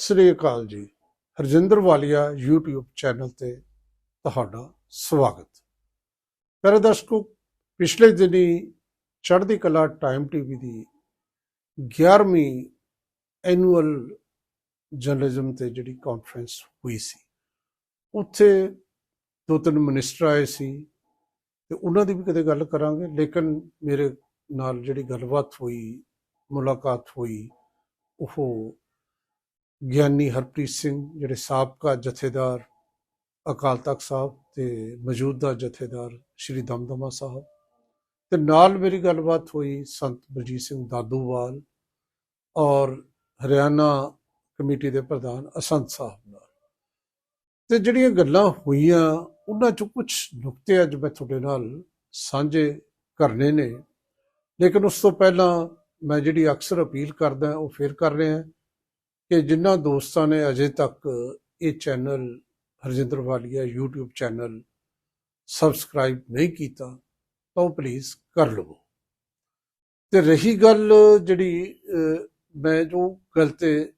ਸ੍ਰੀ ਅਕਾਲ ਜੀ। Harjinder Walia YouTube channel ਤੇ ਤੁਹਾਡਾ ਸਵਾਗਤ। ਪਿਆਰੇ ਦਰਸ਼ਕੋ, ਪਿਛਲੇ ਦਿਨੀ ਚੜ੍ਹਦੀ ਕਲਾ ਟਾਈਮ ਟੀਵੀ ਦੀ 11ਵੀਂ ਐਨੂਅਲ ਜਰਨਲਿਜ਼ਮ ਤੇ ਜਿਹੜੀ ਕਾਨਫਰੰਸ ਹੋਈ ਸੀ, ਉੱਥੇ ਦੋ ਤਿੰਨ ਮਿਨਿਸਟਰ ਆਏ ਸੀ ਤੇ ਉਹਨਾਂ ਦੀ ਵੀ ਕਦੇ ਗੱਲ ਕਰਾਂਗੇ, ਲੇਕਿਨ ਮੇਰੇ ਨਾਲ ਜਿਹੜੀ ਗੱਲਬਾਤ ਹੋਈ, ਮੁਲਾਕਾਤ ਹੋਈ, ਉਹ ਗਿਆਨੀ ਹਰਪ੍ਰੀਤ ਸਿੰਘ, ਜਿਹੜੇ ਸਾਬਕਾ ਜਥੇਦਾਰ ਅਕਾਲ ਤਖਤ ਸਾਹਿਬ ਤੇ ਮੌਜੂਦਾ ਜਥੇਦਾਰ ਸ਼੍ਰੀ ਦਮਦਮਾ ਸਾਹਿਬ ਤੇ ਨਾਲ ਮੇਰੀ ਗੱਲਬਾਤ ਹੋਈ ਸੰਤ ਬਲਜੀਤ ਸਿੰਘ ਦਾਦੂਵਾਲ ਔਰ ਹਰਿਆਣਾ ਕਮੇਟੀ ਦੇ ਪ੍ਰਧਾਨ ਅਸੰਤ ਸਾਹਿਬ ਨਾਲ। ਤੇ ਜਿਹੜੀਆਂ ਗੱਲਾਂ ਹੋਈਆਂ, ਉਹਨਾਂ ਚੋਂ ਕੁਝ ਨੁਕਤੇ ਅੱਜ ਮੈਂ ਤੁਹਾਡੇ ਨਾਲ ਸਾਂਝੇ ਕਰਨੇ ਨੇ, ਲੇਕਿਨ ਉਸ ਤੋਂ ਪਹਿਲਾਂ ਮੈਂ ਜਿਹੜੀ ਅਕਸਰ ਅਪੀਲ ਕਰਦਾ, ਉਹ ਫੇਰ ਕਰ ਰਿਹਾ। ਕਿ ਜਿਨ੍ਹਾਂ ਦੋਸਤਾਂ ਨੇ ਅਜੇ ਤੱਕ ਇਹ channel Harjinder Walia YouTube channel subscribe ਨਹੀਂ ਕੀਤਾ, ਤਾਂ ਉਹ ਪਲੀਜ਼ ਕਰ ਲਵੋ। ਤੇ ਰਹੀ ਗੱਲ ਜਿਹੜੀ ਮੈਂ ਜੋ ਗੱਲ ਤੇ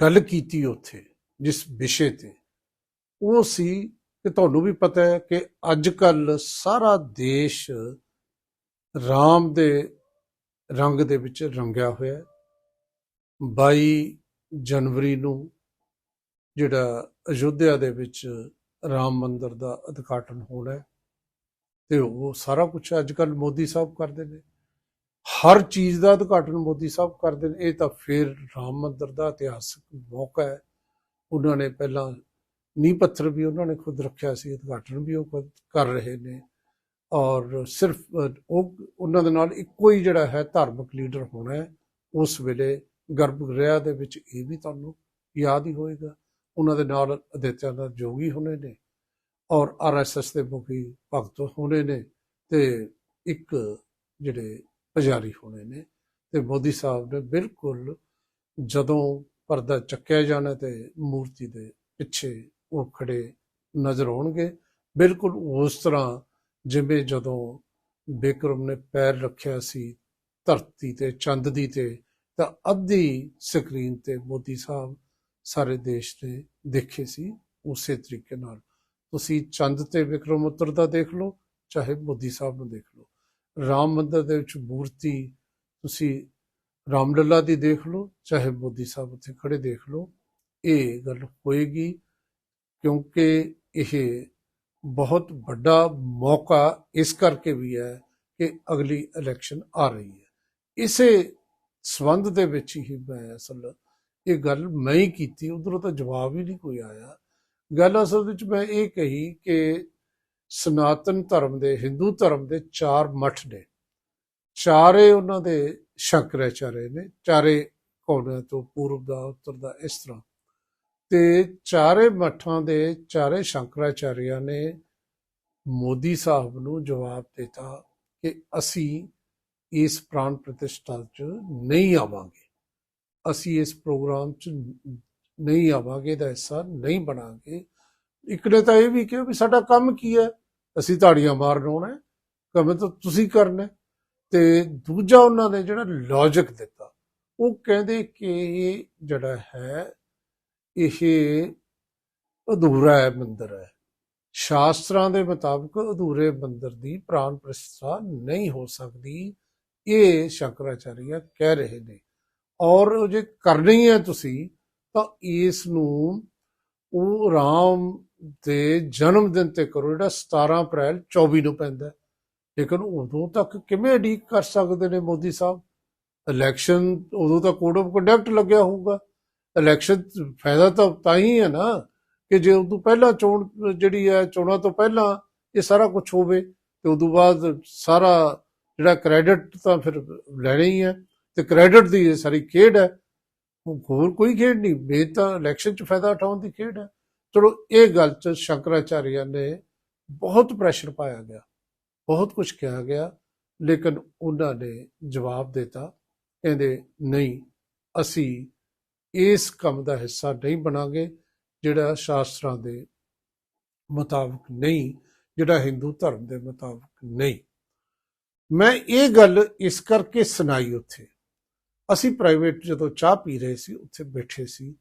ਗੱਲ ਕੀਤੀ ਉੱਥੇ, ਜਿਸ ਵਿਸ਼ੇ ਤੇ, ਉਹ ਸੀ ਕਿ ਤੁਹਾਨੂੰ ਵੀ ਪਤਾ ਹੈ ਕਿ ਅੱਜ ਕੱਲ ਸਾਰਾ ਦੇਸ਼ ਰਾਮ ਦੇ ਰੰਗ ਦੇ ਵਿੱਚ ਰੰਗਿਆ ਹੋਇਆ ਹੈ। 22 ਜਨਵਰੀ ਨੂੰ ਜਿਹੜਾ ਅਯੁੱਧਿਆ ਦੇ ਵਿੱਚ ਰਾਮ ਮੰਦਰ ਦਾ ਉਦਘਾਟਨ ਹੋਣਾ ਹੈ ਤੇ ਉਹ ਸਾਰਾ ਕੁਝ ਅੱਜ ਕੱਲ ਮੋਦੀ ਸਾਹਿਬ ਕਰਦੇ ਨੇ। ਹਰ ਚੀਜ਼ ਦਾ ਉਦਘਾਟਨ ਮੋਦੀ ਸਾਹਿਬ ਕਰਦੇ ਨੇ। ਇਹ ਤਾਂ ਫਿਰ ਰਾਮ ਮੰਦਰ ਦਾ ਇਤਿਹਾਸਕ ਮੌਕਾ ਹੈ। ਉਹਨਾਂ ਨੇ ਪਹਿਲਾਂ ਨੀਂਹ ਪੱਥਰ ਵੀ ਉਹਨਾਂ ਨੇ ਖੁਦ ਰੱਖਿਆ ਸੀ, ਉਦਘਾਟਨ ਵੀ ਉਹ ਖੁਦ ਕਰ ਰਹੇ ਨੇ। ਔਰ ਸਿਰਫ ਉਹ, ਉਹਨਾਂ ਦੇ ਨਾਲ ਇੱਕੋ ਹੀ ਜਿਹੜਾ ਹੈ ਧਾਰਮਿਕ ਲੀਡਰ ਹੋਣਾ ਹੈ। ਉਸ ਵੇਲੇ ਗਰਭਗ੍ਰਹਿ ਦੇ ਵਿੱਚ ਇਹ ਵੀ ਤੁਹਾਨੂੰ ਯਾਦ ਹੀ ਹੋਏਗਾ। ਉਹਨਾਂ ਦੇ ਨਾਲ ਅਦਿੱਤਿਆ ਜੋਗੀ ਹੋਣੇ ਨੇ ਔਰ ਆਰਐਸਐਸ ਦੇ ਮੁਖੀ ਭਗਤ ਹੋਣੇ ਨੇ ਤੇ ਇੱਕ ਜਿਹੜੇ ਪੁਜਾਰੀ ਹੋਣੇ ਨੇ ਤੇ ਮੋਦੀ ਸਾਹਿਬ ਨੇ ਬਿਲਕੁਲ ਜਦੋਂ ਪਰਦਾ ਚੱਕਿਆ ਜਾਣਾ ਤੇ ਮੂਰਤੀ ਦੇ ਪਿੱਛੇ ਉਹ ਖੜੇ ਨਜ਼ਰ ਆਉਣਗੇ। ਬਿਲਕੁਲ ਉਸ ਤਰ੍ਹਾਂ ਜਿਵੇਂ ਜਦੋਂ ਬਿਕਰਮ ਨੇ ਪੈਰ ਰੱਖਿਆ ਸੀ ਧਰਤੀ ਤੇ ਚੰਦ ਦੀ ਤੇ ਤਾਂ ਅੱਧੀ ਸਕਰੀਨ ਤੇ ਮੋਦੀ ਸਾਹਿਬ ਸਾਰੇ ਦੇਸ਼ ਨੇ ਦੇਖੇ ਸੀ, ਉਸੇ ਤਰੀਕੇ ਨਾਲ। ਤੁਸੀਂ ਚੰਦ ਤੇ ਵਿਕਰਮ ਉਤਰਦਾ ਦੇਖ ਲਓ, ਚਾਹੇ ਮੋਦੀ ਸਾਹਿਬ ਨੂੰ ਦੇਖ ਲਓ। ਰਾਮ ਮੰਦਰ ਦੇ ਵਿੱਚ ਮੂਰਤੀ ਤੁਸੀਂ ਰਾਮਲਲਾ ਦੀ ਦੇਖ ਲਓ, ਚਾਹੇ ਮੋਦੀ ਸਾਹਿਬ ਉੱਥੇ ਖੜੇ ਦੇਖ ਲਓ। ਇਹ ਗੱਲ ਹੋਏਗੀ ਕਿਉਂਕਿ ਇਹ ਬਹੁਤ ਵੱਡਾ ਮੌਕਾ ਇਸ ਕਰਕੇ ਵੀ ਹੈ ਕਿ ਅਗਲੀ ਇਲੈਕਸ਼ਨ ਆ ਰਹੀ ਹੈ। ਇਸੇ ਸਬੰਧ ਦੇ ਵਿੱਚ ਹੀ ਮੈਂ ਅਸਲ ਇਹ ਗੱਲ ਮੈਂ ਹੀ ਕੀਤੀ, ਉਧਰੋਂ ਤਾਂ ਜਵਾਬ ਹੀ ਨਹੀਂ ਕੋਈ ਆਇਆ। ਗੱਲ ਅਸਲ ਵਿੱਚ ਮੈਂ ਇਹ ਕਹੀ ਕਿ ਸਨਾਤਨ ਧਰਮ ਦੇ, ਹਿੰਦੂ ਧਰਮ ਦੇ ਚਾਰ ਮੱਠ ਨੇ। ਚਾਰੇ ਉਹਨਾਂ ਦੇ ਸ਼ੰਕਰਾਚਾਰੇ ਨੇ, ਚਾਰੇ ਕੋਣਿਆਂ ਤੋਂ ਪੂਰਬ ਦਾ, ਉੱਤਰ ਦਾ, ਇਸ ਤਰ੍ਹਾਂ। ਤੇ ਚਾਰੇ ਮਠਾਂ ਦੇ ਚਾਰੇ ਸ਼ੰਕਰਾਚਾਰਿਆਂ ਨੇ ਮੋਦੀ ਸਾਹਿਬ ਨੂੰ ਜਵਾਬ ਦਿੱਤਾ ਕਿ ਅਸੀਂ ਇਸ ਪ੍ਰਾਣ ਪ੍ਰਤਿਸ਼ਠਾ 'ਚ ਨਹੀਂ ਆਵਾਂਗੇ। ਅਸੀਂ ਇਸ ਪ੍ਰੋਗਰਾਮ 'ਚ ਨਹੀਂ ਆਵਾਂਗੇ ਦਾ ਹਿੱਸਾ ਨਹੀਂ ਬਣਾਂਗੇ। ਇੱਕ ਨੇ ਤਾਂ ਇਹ ਵੀ ਕਿਹਾ ਵੀ ਸਾਡਾ ਕੰਮ ਕੀ ਹੈ? ਅਸੀਂ ਤਾੜੀਆਂ ਮਾਰਨ ਆਉਣਾ ਹੈ, ਤਾਂ ਤੁਸੀਂ ਕਰਨਾ ਹੈ। ਤੇ ਦੂਜਾ ਉਹਨਾਂ ਨੇ ਜਿਹੜਾ ਲੌਜੀਕ ਦਿੱਤਾ ਉਹ ਕਹਿੰਦੇ ਕਿ ਇਹ ਜਿਹੜਾ ਹੈ ਇਹ ਅਧੂਰਾ ਹੈ ਮੰਦਰ ਹੈ। ਸ਼ਾਸਤਰਾਂ ਦੇ ਮੁਤਾਬਕ ਅਧੂਰੇ ਮੰਦਰ ਦੀ ਪ੍ਰਾਨ ਪ੍ਰਤਿਸ਼ਠਾ ਨਹੀਂ ਹੋ ਸਕਦੀ। ਇਹ ਸ਼ੰਕਰਾਚਾਰੀਆ ਕਹਿ ਰਹੇ ਨੇ। ਔਰ ਜੇ ਕਰਨੀ ਹੈ ਤੁਸੀਂ, ਤਾਂ ਇਸ ਨੂੰ ਉਹ ਰਾਮ ਦੇ ਜਨਮ ਦਿਨ ਤੇ ਕਰੋ, ਜਿਹੜਾ 17 ਅਪ੍ਰੈਲ 24 ਨੂੰ ਪੈਂਦਾ ਲੇਕਿਨ ਉਦੋਂ ਤੱਕ ਕਿਵੇਂ ਉਡੀਕ ਕਰ ਸਕਦੇ ਨੇ ਮੋਦੀ ਸਾਹਿਬ? ਇਲੈਕਸ਼ਨ ਉਦੋਂ ਤਾਂ ਕੋਡ ਆਫ ਕੰਡਕਟ ਲੱਗਿਆ ਹੋਊਗਾ। ਇਲੈਕਸ਼ਨ ਫਾਇਦਾ ਤਾਂ ਤਾਂ ਹੀ ਹੈ ਨਾ ਕਿ ਜੇ ਉਦੋਂ ਪਹਿਲਾਂ ਚੋਣ ਜਿਹੜੀ ਹੈ, ਚੋਣਾਂ ਤੋਂ ਪਹਿਲਾਂ ਇਹ ਸਾਰਾ ਕੁਝ ਹੋਵੇ, ਤੇ ਉਦੋਂ ਬਾਅਦ ਸਾਰਾ ਜਿਹੜਾ ਕ੍ਰੈਡਿਟ ਤਾਂ ਫਿਰ ਲੈਣਾ ਹੀ ਹੈ ਤੇ ਕ੍ਰੈਡਿਟ ਦੀ ਇਹ ਸਾਰੀ ਖੇਡ ਹੈ। ਹੋਰ ਕੋਈ ਖੇਡ ਨਹੀਂ। ਮੇਨ ਤਾਂ ਇਲੈਕਸ਼ਨ 'ਚ ਫਾਇਦਾ ਉਠਾਉਣ ਦੀ ਖੇਡ ਹੈ। ਚਲੋ, ਇਹ ਗੱਲ 'ਚ ਸ਼ੰਕਰਾਚਾਰਿਆ ਨੇ ਬਹੁਤ ਪ੍ਰੈਸ਼ਰ ਪਾਇਆ ਗਿਆ। ਬਹੁਤ ਕੁਝ ਕਿਹਾ ਗਿਆ, ਲੇਕਿਨ ਉਹਨਾਂ ਨੇ ਜਵਾਬ ਦਿੱਤਾ। ਕਹਿੰਦੇ, ਨਹੀਂ, ਅਸੀਂ ਇਸ ਕੰਮ ਦਾ ਹਿੱਸਾ ਨਹੀਂ ਬਣਾਂਗੇ, ਜਿਹੜਾ ਸ਼ਾਸਤਰਾਂ ਦੇ ਮੁਤਾਬਕ ਨਹੀਂ, ਜਿਹੜਾ ਹਿੰਦੂ ਧਰਮ ਦੇ ਮੁਤਾਬਕ ਨਹੀਂ। ਮੈਂ ਇਹ ਗੱਲ ਇਸ ਕਰਕੇ ਸੁਣਾਈ ਉੱਥੇ। ਅਸੀਂ ਪ੍ਰਾਈਵੇਟ ਜਦੋਂ ਚਾਹ ਪੀ ਰਹੇ ਸੀ ਉੱਥੇ ਬੈਠੇ ਸੀ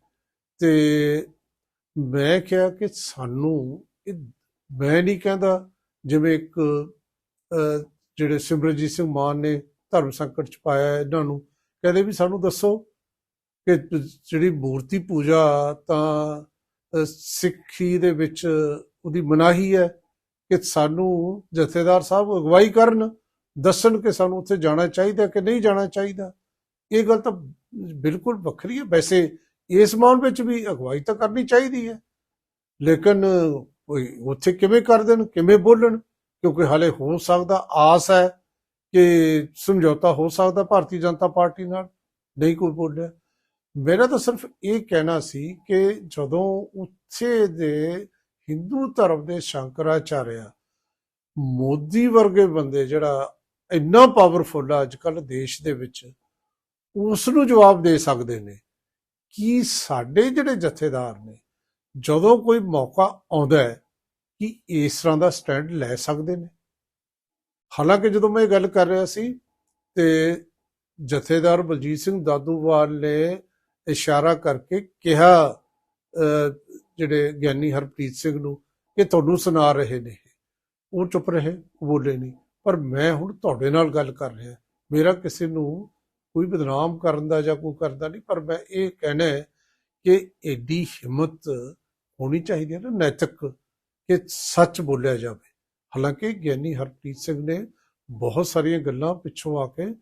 ਤੇ ਮੈਂ ਕਿਹਾ ਕਿ ਸਾਨੂੰ ਇਹ ਮੈਂ ਨਹੀਂ ਕਹਿੰਦਾ ਜਿਵੇਂ ਇੱਕ ਜਿਹੜੇ ਸਿਮਰਜੀਤ ਸਿੰਘ ਮਾਨ ਨੇ ਧਰਮ ਸੰਕਟ ਚ ਪਾਇਆ ਇਹਨਾਂ ਨੂੰ ਕਹਿੰਦੇ ਵੀ ਸਾਨੂੰ ਦੱਸੋ ਕਿ ਜਿਹੜੀ ਮੂਰਤੀ ਪੂਜਾ ਤਾਂ ਅਹ, ਸਿੱਖੀ ਦੇ ਵਿੱਚ ਉਹਦੀ ਮਨਾਹੀ ਹੈ ਕਿ ਸਾਨੂੰ ਜਥੇਦਾਰ ਸਾਹਿਬ ਅਗਵਾਈ ਕਰਨ। ਦੱਸਣ ਕਿ ਸਾਨੂੰ ਉੱਥੇ ਜਾਣਾ ਚਾਹੀਦਾ ਕਿ ਨਹੀਂ ਜਾਣਾ ਚਾਹੀਦਾ। ਇਹ ਗੱਲ ਤਾਂ ਬਿਲਕੁਲ ਵੱਖਰੀ ਹੈ। ਵੈਸੇ ਇਸ ਮਾਮਲੇ ਵਿੱਚ ਵੀ ਅਗਵਾਈ ਤਾਂ ਕਰਨੀ ਚਾਹੀਦੀ ਹੈ। ਲੇਕਿਨ ਉੱਥੇ ਕਿਵੇਂ ਕਰ ਦੇਣ ਕਿਵੇਂ ਬੋਲਣ? ਕਿਉਂਕਿ ਹਾਲੇ ਹੋ ਸਕਦਾ ਆਸ ਹੈ ਕਿ ਸਮਝੌਤਾ ਹੋ ਸਕਦਾ ਭਾਰਤੀ ਜਨਤਾ ਪਾਰਟੀ ਨਾਲ। ਨਹੀਂ ਕੋਈ ਬੋਲਿਆ। ਮੇਰਾ ਤਾਂ ਸਿਰਫ ਇਹ ਕਹਿਣਾ ਸੀ ਕਿ ਜਦੋਂ ਉੱਥੇ ਦੇ ਹਿੰਦੂ ਧਰਮ ਦੇ ਸ਼ੰਕਰਾਚਾਰਿਆ ਮੋਦੀ ਵਰਗੇ ਬੰਦੇ ਜਿਹੜਾ ਇੰਨਾ ਪਾਵਰਫੁੱਲ ਆ ਅੱਜ ਕੱਲ ਦੇਸ਼ ਦੇ ਵਿੱਚ ਉਸ ਨੂੰ ਜਵਾਬ ਦੇ ਸਕਦੇ ਨੇ ਕਿ ਸਾਡੇ ਜਿਹੜੇ ਜਥੇਦਾਰ ਨੇ ਜਦੋਂ ਕੋਈ ਮੌਕਾ ਆਉਂਦਾ ਹੈ ਕਿ ਇਸ ਤਰ੍ਹਾਂ ਦਾ ਸਟੈਂਡ ਲੈ ਸਕਦੇ ਨੇ। ਹਾਲਾਂਕਿ ਜਦੋਂ ਮੈਂ ਇਹ ਗੱਲ ਕਰ ਰਿਹਾ ਸੀ ਤੇ ਜਥੇਦਾਰ ਬਲਜੀਤ ਸਿੰਘ ਦਾਦੂਵਾਲ ਨੇ ਇਸ਼ਾਰਾ ਕਰਕੇ ਕਿਹਾ ਅਹ, ਜਿਹੜੇ ਗਿਆਨੀ ਹਰਪ੍ਰੀਤ ਸਿੰਘ ਨੂੰ ਕਿ ਤੁਹਾਨੂੰ ਸੁਣਾ ਰਹੇ ਨੇ ਉਹ ਚੁੱਪ ਰਹੇ ਬੋਲੇ ਨਹੀਂ। ਪਰ ਮੈਂ ਹੁਣ ਤੁਹਾਡੇ ਨਾਲ ਗੱਲ ਕਰ ਰਿਹਾ। ਮੇਰਾ ਕਿਸੇ ਨੂੰ ਕੋਈ ਬਦਨਾਮ ਕਰਨ ਦਾ ਜਾਂ ਕੋਈ ਕਰਦਾ ਨਹੀਂ, ਪਰ ਮੈਂ ਇਹ ਕਹਿਣਾ ਹੈ ਕਿ ਐਡੀ ਹਿੰਮਤ ਹੋਣੀ ਚਾਹੀਦੀ ਹੈ ਨਾ ਨੈਤਿਕ ਕਿ ਸੱਚ ਬੋਲਿਆ ਜਾਵੇ। ਹਾਲਾਂਕਿ ਗਿਆਨੀ ਹਰਪ੍ਰੀਤ ਸਿੰਘ ਨੇ ਬਹੁਤ ਸਾਰੀਆਂ ਗੱਲਾਂ ਪਿੱਛੋਂ ਆ ਕੇ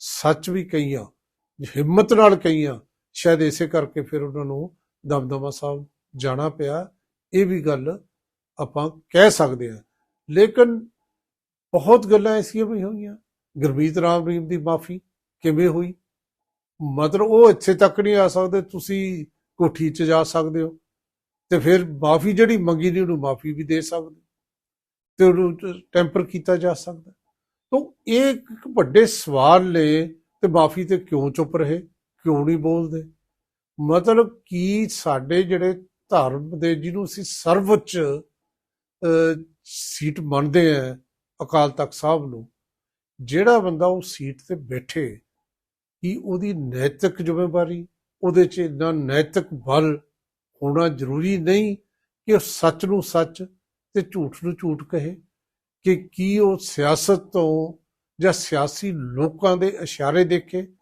ਸੱਚ ਵੀ ਕਹੀਆਂ, ਹਿੰਮਤ ਨਾਲ ਕਹੀਆਂ। ਸ਼ਾਇਦ ਇਸੇ ਕਰਕੇ ਫਿਰ ਉਹਨਾਂ ਨੂੰ ਦਮਦਮਾ ਸਾਹਿਬ ਜਾਣਾ ਪਿਆ। ਇਹ ਵੀ ਗੱਲ ਆਪਾਂ ਕਹਿ ਸਕਦੇ ਹਾਂ। ਲੇਕਿਨ ਬਹੁਤ ਗੱਲਾਂ ਐਸੀਆਂ ਵੀ ਹੋਈਆਂ। ਗੁਰਮੀਤ ਰਾਮ ਰਹੀਮ ਦੀ ਮਾਫੀ ਕਿਵੇਂ ਹੋਈ? ਮਤਲਬ ਉਹ ਇੱਥੇ ਤੱਕ ਨਹੀਂ ਆ ਸਕਦੇ ਤੁਸੀਂ ਕੋਠੀ 'ਚ ਜਾ ਸਕਦੇ ਹੋ। ਤੇ ਫਿਰ ਮਾਫੀ ਜਿਹੜੀ ਮੰਗੀ ਨਹੀਂ ਉਹਨੂੰ ਮਾਫੀ ਵੀ ਦੇ ਸਕਦੇ। ਤੇ ਉਹਨੂੰ ਟੈਂਪਰ ਕੀਤਾ ਜਾ ਸਕਦਾ। ਤਾਂ ਇਹ ਇੱਕ ਵੱਡੇ ਸਵਾਲ ਨੇ ਤੇ ਮਾਫੀ ਤੇ ਕਿਉਂ ਚੁੱਪ ਰਹੇ? ਕਿਉਂ ਨਹੀਂ ਬੋਲਦੇ? ਮਤਲਬ ਕੀ ਸਾਡੇ ਜਿਹੜੇ ਧਰਮ ਦੇ ਜਿਹਨੂੰ ਅਸੀਂ ਸਰਵਉੱਚ ਅਹ, ਸੀਟ ਮੰਨਦੇ ਆ ਅਕਾਲ ਤਖਤ ਸਾਹਿਬ ਨੂੰ, ਜਿਹੜਾ ਬੰਦਾ ਉਹ ਸੀਟ ਤੇ ਬੈਠੇ, ਕੀ ਉਹਦੀ ਨੈਤਿਕ ਜ਼ਿੰਮੇਵਾਰੀ, ਉਹਦੇ 'ਚ ਇੰਨਾ ਨੈਤਿਕ ਬਲ ਹੋਣਾ ਜ਼ਰੂਰੀ ਨਹੀਂ ਕਿ ਉਹ ਸੱਚ ਨੂੰ ਸੱਚ ਤੇ ਝੂਠ ਨੂੰ ਝੂਠ ਕਹੇ? ਕਿ ਕੀ ਉਹ ਸਿਆਸਤ ਤੋਂ ਜਾਂ ਸਿਆਸੀ ਲੋਕਾਂ ਦੇ ਇਸ਼ਾਰੇ ਦੇਖੇ?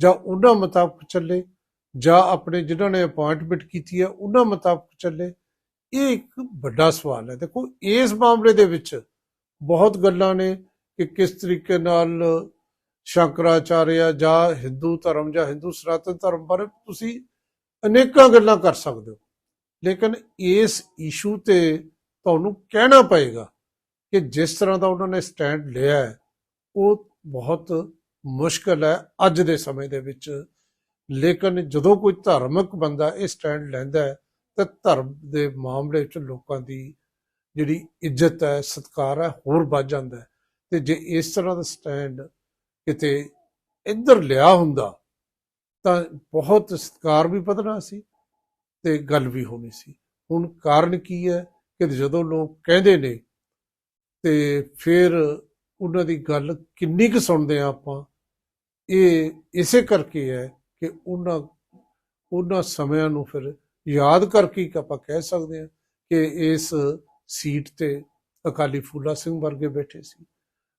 ਜਾਂ ਉਹਨਾਂ ਮੁਤਾਬਕ ਚੱਲੇ? ਜਾਂ ਆਪਣੇ ਜਿਨ੍ਹਾਂ ਨੇ ਅਪਾਇੰਟਮੈਂਟ ਕੀਤੀ ਹੈ, ਉਹਨਾਂ ਮੁਤਾਬਕ ਚੱਲੇ? ਇਹ ਇੱਕ ਵੱਡਾ ਸਵਾਲ ਹੈ। ਦੇਖੋ, ਇਸ ਮਾਮਲੇ ਦੇ ਵਿੱਚ ਬਹੁਤ ਗੱਲਾਂ ਨੇ ਕਿ ਕਿਸ ਤਰੀਕੇ ਨਾਲ ਸ਼ੰਕਰਾਚਾਰਿਆ ਜਾਂ ਹਿੰਦੂ ਧਰਮ ਜਾਂ ਹਿੰਦੂ ਸਨਾਤਨ ਧਰਮ ਬਾਰੇ ਤੁਸੀਂ ਅਨੇਕਾਂ ਗੱਲਾਂ ਕਰ ਸਕਦੇ ਹੋ। ਲੇਕਿਨ ਇਸ ਇਸ਼ੂ ਤੇ ਤੁਹਾਨੂੰ ਕਹਿਣਾ ਪਏਗਾ ਕਿ ਜਿਸ ਤਰ੍ਹਾਂ ਦਾ ਉਹਨਾਂ ਨੇ ਸਟੈਂਡ ਲਿਆ ਹੈ, ਉਹ ਬਹੁਤ ਮੁਸ਼ਕਲ ਹੈ ਅੱਜ ਦੇ ਸਮੇਂ ਦੇ ਵਿੱਚ। ਲੇਕਿਨ ਜਦੋਂ ਕੋਈ ਧਾਰਮਿਕ ਬੰਦਾ ਇਹ ਸਟੈਂਡ ਲੈਂਦਾ ਹੈ, ਤਾਂ ਧਰਮ ਦੇ ਮਾਮਲੇ 'ਚ ਲੋਕਾਂ ਦੀ ਜਿਹੜੀ ਇੱਜ਼ਤ ਹੈ, ਸਤਿਕਾਰ ਹੈ, ਹੋਰ ਵੱਧ ਜਾਂਦਾ ਤੇ ਜੇ ਇਸ ਤਰ੍ਹਾਂ ਦਾ ਸਟੈਂਡ ਕਿਤੇ ਇੱਧਰ ਲਿਆ ਹੁੰਦਾ, ਤਾਂ ਬਹੁਤ ਸਤਿਕਾਰ ਵੀ ਵਧਣਾ ਸੀ ਤੇ ਗੱਲ ਵੀ ਹੋਣੀ ਸੀ। ਹੁਣ ਕਾਰਨ ਕੀ ਹੈ ਕਿ ਜਦੋਂ ਲੋਕ ਕਹਿੰਦੇ ਨੇ, ਤੇ ਫਿਰ ਉਹਨਾਂ ਦੀ ਗੱਲ ਕਿੰਨੀ ਕੁ ਸੁਣਦੇ ਆ ਆਪਾਂ, ਇਹ ਇਸੇ ਕਰਕੇ ਹੈ ਕਿ ਉਹਨਾਂ ਉਹਨਾਂ ਸਮਿਆਂ ਨੂੰ ਫਿਰ ਯਾਦ ਕਰਕੇ ਆਪਾਂ ਕਹਿ ਸਕਦੇ ਹਾਂ ਕਿ ਇਸ ਸੀਟ ਤੇ ਅਕਾਲੀ ਫੂਲਾ ਸਿੰਘ ਵਰਗੇ ਬੈਠੇ ਸੀ,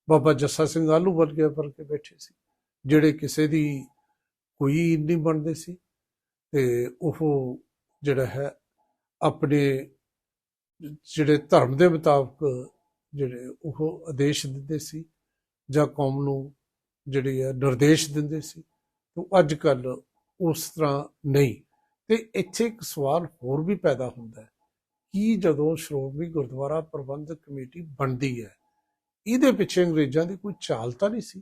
ਬਾਬਾ ਜੱਸਾ ਸਿੰਘ ਆਲੂ ਵਰਗੇ ਵਰਗੇ ਬੈਠੇ ਸੀ, ਜਿਹੜੇ ਕਿਸੇ ਦੀ ਕੋਈ ਨਹੀਂ ਬਣਦੇ ਸੀ ਤੇ ਉਹ ਜਿਹੜਾ ਹੈ ਆਪਣੇ ਜਿਹੜੇ ਧਰਮ ਦੇ ਮੁਤਾਬਕ ਜਿਹੜੇ ਉਹ ਆਦੇਸ਼ ਦਿੰਦੇ ਸੀ ਜਾਂ ਕੌਮ ਨੂੰ ਜਿਹੜੀ ਆ ਨਿਰਦੇਸ਼ ਦਿੰਦੇ ਸੀ, ਤੋਂ ਅੱਜ ਕੱਲ ਉਸ ਤਰ੍ਹਾਂ ਨਹੀਂ। ਤੇ ਇੱਥੇ ਇੱਕ ਸਵਾਲ ਹੋਰ ਵੀ ਪੈਦਾ ਹੁੰਦਾ ਹੈ। ਕੀ ਜਦੋਂ ਸ਼੍ਰੋਮਣੀ ਗੁਰਦੁਆਰਾ ਪ੍ਰਬੰਧਕ ਕਮੇਟੀ ਬਣਦੀ ਹੈ, ਇਹਦੇ ਪਿੱਛੇ ਅੰਗਰੇਜ਼ਾਂ ਦੀ ਕੋਈ ਚਾਲ ਤਾਂ ਨਹੀਂ ਸੀ?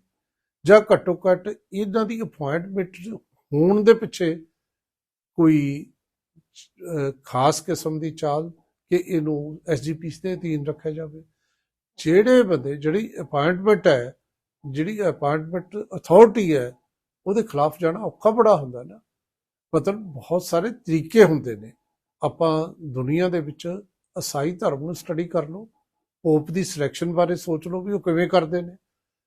ਜਾਂ ਘੱਟੋ ਘੱਟ ਇਹਨਾਂ ਦੀ ਅਪਾਇੰਟਮੈਂਟ ਹੋਣ ਦੇ ਪਿੱਛੇ ਕੋਈ ਖਾਸ ਕਿਸਮ ਦੀ ਚਾਲ ਕਿ ਇਹਨੂੰ ਐਸਜੀਪੀ ਦੇ ਅਧੀਨ ਰੱਖਿਆ ਜਾਵੇ? ਜਿਹੜੇ ਬੰਦੇ, ਜਿਹੜੀ ਅਪਾਇੰਟਮੈਂਟ ਹੈ, ਜਿਹੜੀ ਅਪਾਇੰਟਮੈਂਟ ਅਥਾਰਟੀ ਹੈ, ਉਹਦੇ ਖਿਲਾਫ ਜਾਣਾ ਔਖਾ ਬੜਾ ਹੁੰਦਾ ਨਾ। ਮਤਲਬ ਬਹੁਤ ਸਾਰੇ ਤਰੀਕੇ ਹੁੰਦੇ ਨੇ। ਆਪਾਂ ਦੁਨੀਆ ਦੇ ਵਿੱਚ ਈਸਾਈ ਧਰਮ ਨੂੰ ਸਟੱਡੀ ਕਰ ਲਓ ਪੋਪ ਦੀ ਸਿਲੈਕਸ਼ਨ ਬਾਰੇ ਸੋਚ ਲਓ ਵੀ ਉਹ ਕਿਵੇਂ ਕਰਦੇ ਨੇ।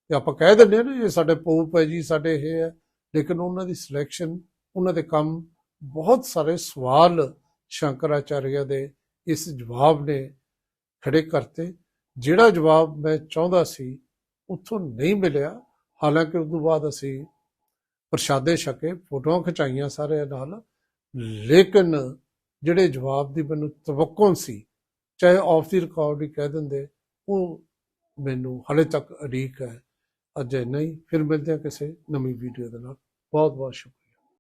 ਤੇ ਆਪਾਂ ਕਹਿ ਦਿੰਦੇ ਆ ਨਾ, ਇਹ ਸਾਡੇ ਪੋਪ ਹੈ ਜੀ, ਸਾਡੇ ਇਹ ਹੈ। ਲੇਕਿਨ ਉਹਨਾਂ ਦੀ ਸਿਲੈਕਸ਼ਨ ਉਹਨਾਂ ਦੇ ਕੰਮ ਬਹੁਤ ਸਾਰੇ ਸਵਾਲ ਸ਼ੰਕਰਾਚਾਰਿਆ ਦੇ ਇਸ ਜਵਾਬ ਨੇ ਖੜੇ ਕਰਤੇ। ਜਿਹੜਾ ਜਵਾਬ ਮੈਂ ਚਾਹੁੰਦਾ ਸੀ, ਉੱਥੋਂ ਨਹੀਂ ਮਿਲਿਆ। ਹਾਲਾਂਕਿ ਉਸ ਤੋਂ ਬਾਅਦ ਅਸੀਂ ਪ੍ਰਸ਼ਾਦੇ ਛਕੇ, ਫੋਟੋਆਂ ਖਿਚਾਈਆਂ ਸਾਰਿਆਂ ਨਾਲ। ਲੇਕਿਨ ਜਿਹੜੇ ਜਵਾਬ ਦੀ ਮੈਨੂੰ ਤਵੱਕੁਨ ਸੀ, ਚਾਹੇ ਆਫ ਦੀ ਰਿਕਾਰਡ ਹੀ ਕਹਿ ਦਿੰਦੇ, ਉਹ ਮੈਨੂੰ ਹਲੇ ਤੱਕ ਅੜੀਕ ਹੈ। ਅਜੇ ਨਹੀਂ, ਫਿਰ ਮਿਲਦੇ ਹਾਂ ਕਿਸੇ ਨਵੀਂ ਵੀਡੀਓ ਦੇ ਨਾਲ। ਬਹੁਤ ਬਹੁਤ ਸ਼ੁਕਰੀਆ।